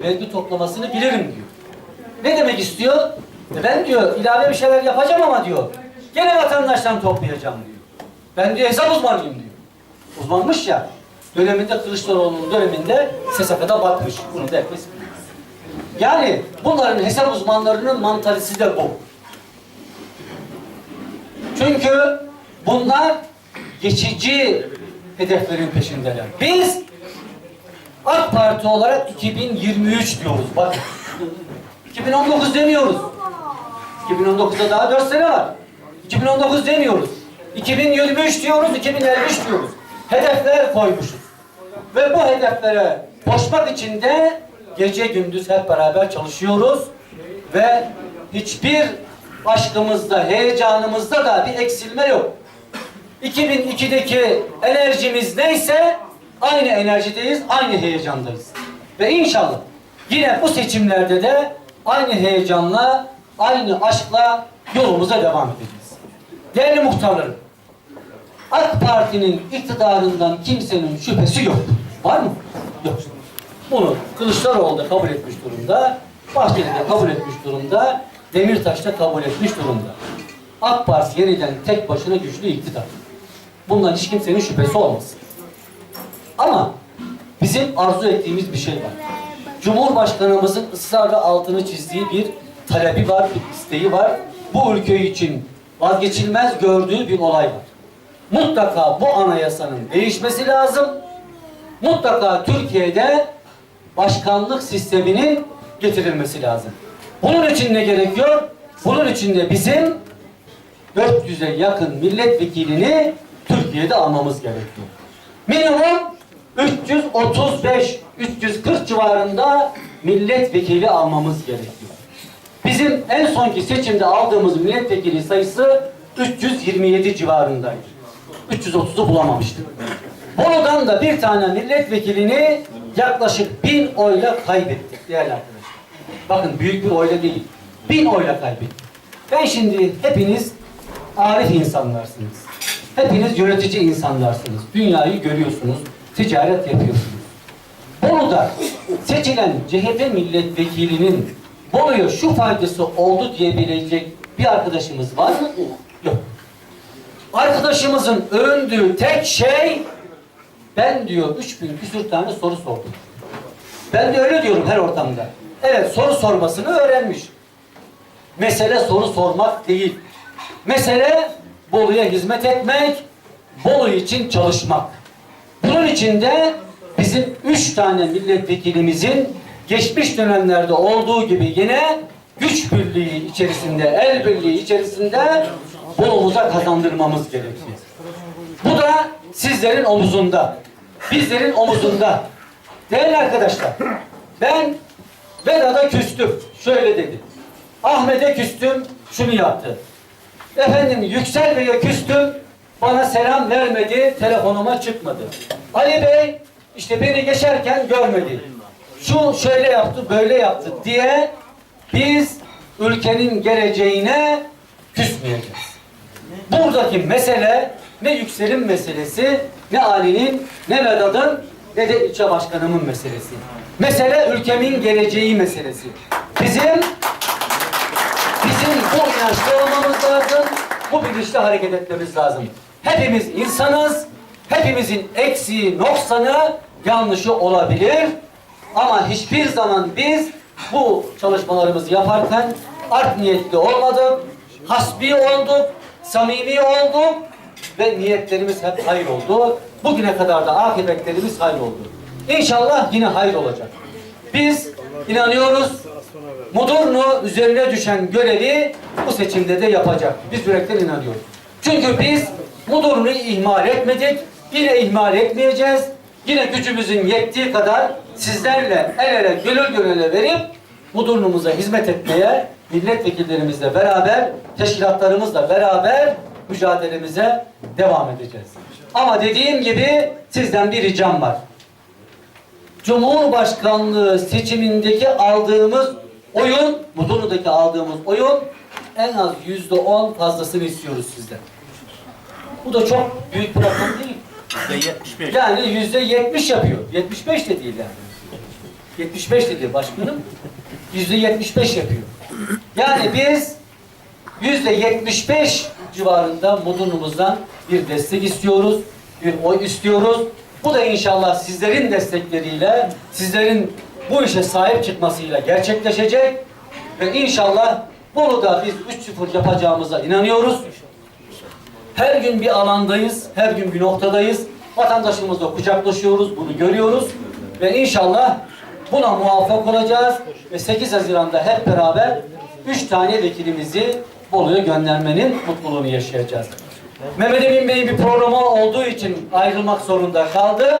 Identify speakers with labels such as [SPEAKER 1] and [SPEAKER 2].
[SPEAKER 1] vergi toplamasını bilirim diyor. Ne demek istiyor? E ben diyor ilave bir şeyler yapacağım ama diyor gene vatandaştan toplayacağım diyor. Ben diyor hesap uzmanıyım diyor. Uzmanmış ya. Döneminde Kılıçdaroğlu'nun döneminde SSK'da batmış. Bunu da biliyor. Yani bunların hesap uzmanlarının mantalitesi de bu. Çünkü bunlar geçici hedeflerin peşindeler. Biz AK Parti olarak 2023 diyoruz. Bak. 2019 demiyoruz. 2019'da daha 4 sene var. 2019 demiyoruz. 2023 diyoruz, 2053 diyoruz. Hedefler koymuşuz. Ve bu hedeflere koşmak için de gece gündüz hep beraber çalışıyoruz. Ve hiçbir aşkımızda, heyecanımızda da bir eksilme yok. 2002'deki enerjimiz neyse aynı enerjideyiz, aynı heyecandayız. Ve inşallah yine bu seçimlerde de aynı heyecanla, aynı aşkla yolumuza devam edeceğiz. Değerli muhtarlarım, AK Parti'nin iktidarından kimsenin şüphesi yok. Var mı? Yok. Bunu Kılıçdaroğlu da kabul etmiş durumda, Bahçeli de kabul etmiş durumda, Demirtaş da kabul etmiş durumda. AK Parti yeniden tek başına güçlü iktidar. Bundan hiç kimsenin şüphesi olmasın. Bizim arzu ettiğimiz bir şey var. Cumhurbaşkanımızın ısrarla altını çizdiği bir talebi var, bir isteği var. Bu ülke için vazgeçilmez gördüğü bir olay var. Mutlaka bu anayasanın değişmesi lazım. Mutlaka Türkiye'de başkanlık sisteminin getirilmesi lazım. Bunun için ne gerekiyor? Bunun için de bizim 400'e yakın milletvekilini Türkiye'de almamız gerekiyor. Minimum 335, 340 civarında milletvekili almamız gerekiyor. Bizim en sonki seçimde aldığımız milletvekili sayısı 327 civarındaydı. 330'u bulamamıştık. Bolu'dan da bir tane milletvekilini yaklaşık bin oyla kaybettik değerli arkadaşlar. Bakın büyük bir oyla değil. Bin oyla kaybettik. Ben şimdi hepiniz arif insanlarsınız. Hepiniz yönetici insanlarsınız. Dünyayı görüyorsunuz. Ticaret yapıyorsunuz. Bolu'da seçilen CHP milletvekilinin Bolu'ya şu faydası oldu diyebilecek bir arkadaşımız var mı? Yok. Arkadaşımızın övündüğü tek şey ben diyor 3000 küsür tane soru sordum. Ben de öyle diyorum her ortamda. Evet soru sormasını öğrenmiş. Mesele soru sormak değil. Mesele Bolu'ya hizmet etmek, Bolu için çalışmak. Bunun için de bizim üç tane milletvekilimizin geçmiş dönemlerde olduğu gibi yine güç birliği içerisinde, el birliği içerisinde Bolu'muza kazandırmamız gerekiyor. Bu da sizlerin omuzunda, bizlerin omuzunda. Değerli arkadaşlar, ben Vedat'a küstüm. Şöyle dedi. Ahmet'e küstüm, şunu yaptı. Efendim Yüksel Bey'e küstüm, bana selam vermedi, telefonuma çıkmadı. Ali Bey işte beni geçerken görmedi. Şu şöyle yaptı, böyle yaptı diye biz ülkenin geleceğine küsmeyeceğiz. Buradaki mesele ne Yüksel'in meselesi, ne Ali'nin, ne Vedat'ın, ne de ilçe başkanımın meselesi. Mesele ülkemin geleceği meselesi. Bizim bizim bu inançta olmamız lazım, bu bilinçle hareket etmemiz lazım. Hepimiz insanız, hepimizin eksiği, noksanı, yanlışı olabilir. Ama hiçbir zaman biz bu çalışmalarımızı yaparken art niyetli olmadık, hasbi olduk, samimi olduk ve niyetlerimiz hep hayır oldu. Bugüne kadar da akıbetlerimiz hayır oldu. İnşallah yine hayır olacak. Biz inanıyoruz, Mudurnu üzerine düşen görevi bu seçimde de yapacak. Biz yürekten inanıyoruz. Çünkü biz Mudurnu'yu ihmal etmedik, yine ihmal etmeyeceğiz. Yine gücümüzün yettiği kadar sizlerle el ele gönül gönüle verip Mudurnu'muza hizmet etmeye milletvekillerimizle beraber, teşkilatlarımızla beraber mücadelemize devam edeceğiz. Ama dediğim gibi sizden bir ricam var. Cumhurbaşkanlığı seçimindeki aldığımız oyun, Mudurnu'daki aldığımız oyun en az yüzde on fazlasını istiyoruz sizden. Bu da çok büyük bir rakam değil.
[SPEAKER 2] %75.
[SPEAKER 1] Yani yüzde yetmiş yapıyor. Yetmiş beş de değil yani. 75 dedi başkanım. Yüzde 75 yapıyor. Yani biz yüzde 75 civarında Mudurnu'muzdan bir destek istiyoruz. Bir oy istiyoruz. Bu da inşallah sizlerin destekleriyle, sizlerin bu işe sahip çıkmasıyla gerçekleşecek. Ve inşallah Bolu'da biz 3-0 yapacağımıza inanıyoruz. Her gün bir alandayız, her gün bir noktadayız. Vatandaşımızla kucaklaşıyoruz, bunu görüyoruz. Ve inşallah buna muvaffak olacağız. Ve 8 Haziran'da hep beraber 3 tane vekilimizi Bolu'ya göndermenin mutluluğunu yaşayacağız. Mehmet Emin Bey'in bir programı olduğu için ayrılmak zorunda kaldı.